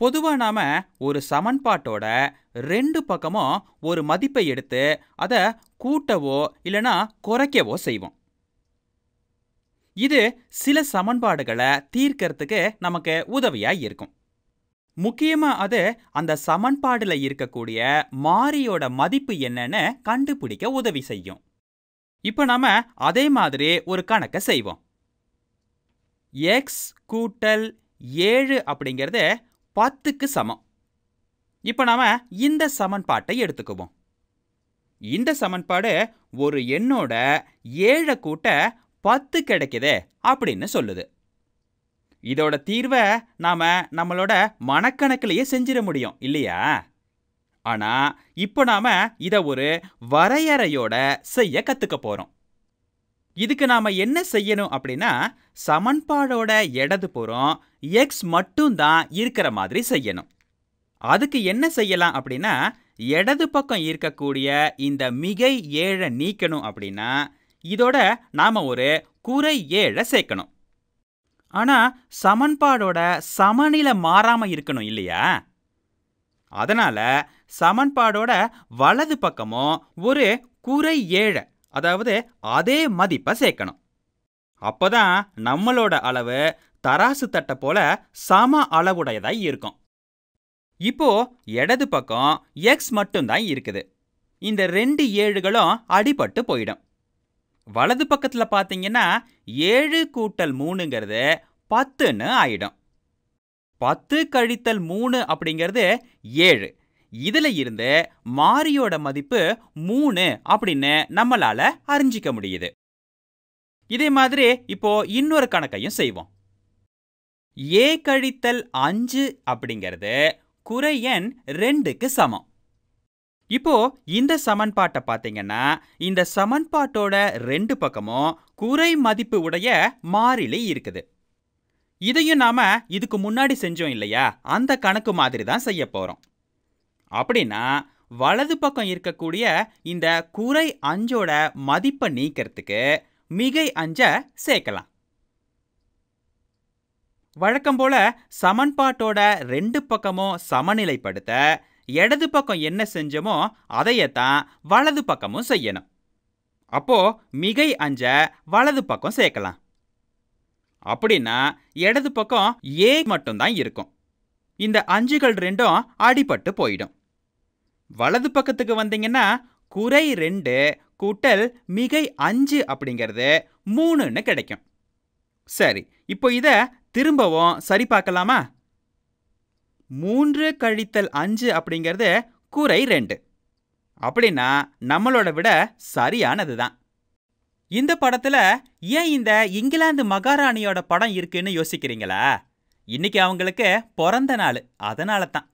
பொதுவா நாம ஒரு சமன்பாட்டோட ரெண்டு பக்கமும் ஒரு மதிப்பை எடுத்து அதை கூட்டவோ இல்லனா குறைக்கவோ செய்வோம். இது சில சமன்பாடுகளை தீர்க்கறதுக்கு நமக்கு உதவியா இருக்கும். முக்கியமா அது அந்த சமன்பாடுல இருக்கக்கூடிய மாறியோட மதிப்பு என்னன்னு கண்டுபிடிக்க உதவி செய்யும். இப்போ நாம அதே மாதிரி ஒரு கணக்கை செய்வோம். எக்ஸ் கூட்டல் ஏழு அப்படிங்கிறது பத்துக்கு சமம். இப்போ நாம் இந்த சமன்பாட்டை எடுத்துக்குவோம். இந்த சமன்பாடு ஒரு எண்ணோட ஏழை கூட்ட பத்து கிடைக்குதே அப்படின்னு சொல்லுது. இதோட தீர்வை நாம் நம்மளோட மனக்கணக்கிலேயே செஞ்சிட முடியும் இல்லையா? ஆனால் இப்போ நாம் இதை ஒரு வரையறையோட செய்ய கற்றுக்க போகிறோம் இதுக்கு நாம என்ன செய்யணும் அப்படின்னா சமன்பாடோட இடது புறம் எக்ஸ் மட்டும்தான் இருக்கிற மாதிரி செய்யணும். அதுக்கு என்ன செய்யலாம் அப்படின்னா இடது பக்கம் இருக்கக்கூடிய இந்த மிகை ஏழை நீக்கணும் அப்படின்னா இதோட நாம ஒரு குறை ஏழை சேர்க்கணும். ஆனா சமன்பாடோட சமநிலை மாறாம இருக்கணும் இல்லையா? அதனால சமன்பாடோட வலது பக்கமும் ஒரு குறை ஏழை அதாவது அதே மதிப்பை சேர்க்கணும். அப்போதான் நம்மளோட அளவு தராசு தட்டை போல சம அளவுடையதாய் இருக்கும். இப்போ இடது பக்கம் எக்ஸ் மட்டும்தான் இருக்குது. இந்த ரெண்டு ஏழுகளும் அடிபட்டு போயிடும். வலது பக்கத்துல பார்த்தீங்கன்னா ஏழு கூட்டல் மூணுங்கிறது பத்துன்னு ஆயிடும். பத்து கழித்தல் மூணு அப்படிங்கிறது ஏழு. இதுல இருந்து மாரியோட மதிப்பு மூணு அப்படின்னு நம்மளால அறிஞ்சிக்க முடியுது. இதே மாதிரி இப்போ இன்னொரு கணக்கையும் செய்வோம். ஏ கழித்தல் அஞ்சு அப்படிங்கிறது குறை எண் ரெண்டுக்கு சமம். இப்போ இந்த சமன்பாட்டை பார்த்தீங்கன்னா இந்த சமன்பாட்டோட ரெண்டு பக்கமும் குறை மதிப்பு உடைய மாறிலி இருக்குது. இதையும் நாம இதுக்கு முன்னாடி செஞ்சோம் இல்லையா? அந்த கணக்கு மாதிரி தான் செய்ய போறோம். அப்படின்னா வலது பக்கம் இருக்கக்கூடிய இந்த குறை அஞ்சோட மதிப்பை நீக்கிறதுக்கு மிகை அஞ்ச சேர்க்கலாம். வழக்கம் போல சமன்பாட்டோட ரெண்டு பக்கமும் சமநிலைப்படுத்த இடது பக்கம் என்ன செஞ்சோமோ அதையத்தான் வலது பக்கமும் செய்யணும். அப்போ மிகை அஞ்ச வலது பக்கம் சேர்க்கலாம். அப்படின்னா இடது பக்கம் ஏ மட்டும்தான் இருக்கும். இந்த அஞ்சுகள் ரெண்டும் அடிபட்டு போயிடும். வலது பக்கத்துக்கு வந்தீங்கன்னா குறை ரெண்டு கூட்டல் மிகை அஞ்சு அப்படிங்கிறது மூணுன்னு கிடைக்கும். சரி இப்போ இதை திரும்பவும் சரி பார்க்கலாமா? மூன்று கழித்தல் அஞ்சு அப்படிங்கிறது குறை ரெண்டு. அப்படின்னா நம்மளோட விட சரியானது தான் இந்த படத்துல ஏன் இந்த இங்கிலாந்து மகாராணியோட படம் இருக்குன்னு யோசிக்கிறீங்களா? இன்னைக்கு அவங்களுக்கு பிறந்த நாள் அதனால தான்